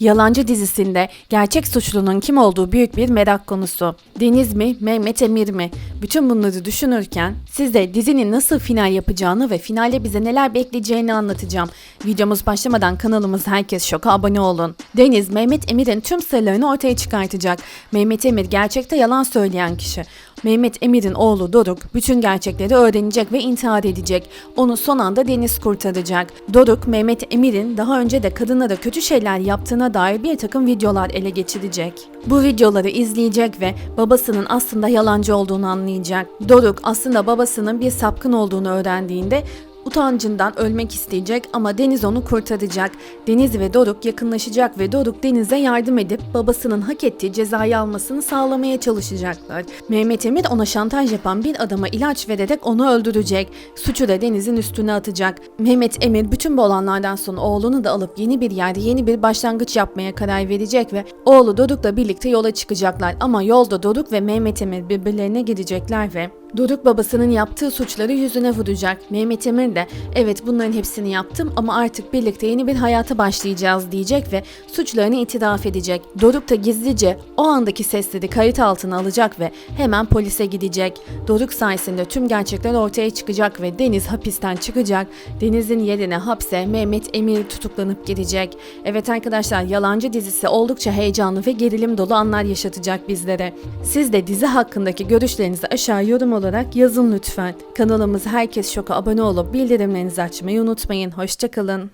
Yalancı dizisinde gerçek suçlunun kim olduğu büyük bir merak konusu. Deniz mi, Mehmet Emir mi? Bütün bunları düşünürken size dizinin nasıl final yapacağını ve finalde bize neler bekleyeceğini anlatacağım. Videomuz başlamadan kanalımız Herkes Şok'a abone olun. Deniz, Mehmet Emir'in tüm sırlarını ortaya çıkartacak. Mehmet Emir gerçekte yalan söyleyen kişi. Mehmet Emir'in oğlu Doruk bütün gerçekleri öğrenecek ve intihar edecek. Onu son anda Deniz kurtaracak. Doruk, Mehmet Emir'in daha önce de kadınlara kötü şeyler yaptığına dair bir takım videolar ele geçirecek. Bu videoları izleyecek ve babasının aslında yalancı olduğunu anlayacak. Doruk aslında babasının bir sapkın olduğunu öğrendiğinde Utancından ölmek isteyecek ama Deniz onu kurtaracak. Deniz ve Doruk yakınlaşacak ve Doruk Deniz'e yardım edip babasının hak ettiği cezayı almasını sağlamaya çalışacaklar. Mehmet Emir ona şantaj yapan bir adama ilaç vererek onu öldürecek. Suçu da Deniz'in üstüne atacak. Mehmet Emir bütün bu olanlardan sonra oğlunu da alıp yeni bir yerde yeni bir başlangıç yapmaya karar verecek ve oğlu Doruk'la birlikte yola çıkacaklar. Ama yolda Doruk ve Mehmet Emir birbirlerine gidecekler ve Doruk babasının yaptığı suçları yüzüne vuracak. Mehmet Emir de evet bunların hepsini yaptım ama artık birlikte yeni bir hayata başlayacağız diyecek ve suçlarını itiraf edecek. Doruk da gizlice o andaki sesleri kayıt altına alacak ve hemen polise gidecek. Doruk sayesinde tüm gerçekler ortaya çıkacak ve Deniz hapisten çıkacak. Deniz'in yerine hapse Mehmet Emir tutuklanıp girecek. Evet arkadaşlar Yalancı dizisi oldukça heyecanlı ve gerilim dolu anlar yaşatacak bizlere. Siz de dizi hakkındaki görüşlerinizi aşağı yorum olarak yazın lütfen. Kanalımız Herkes Şok'a abone olup bildirimlerinizi açmayı unutmayın. Hoşçakalın.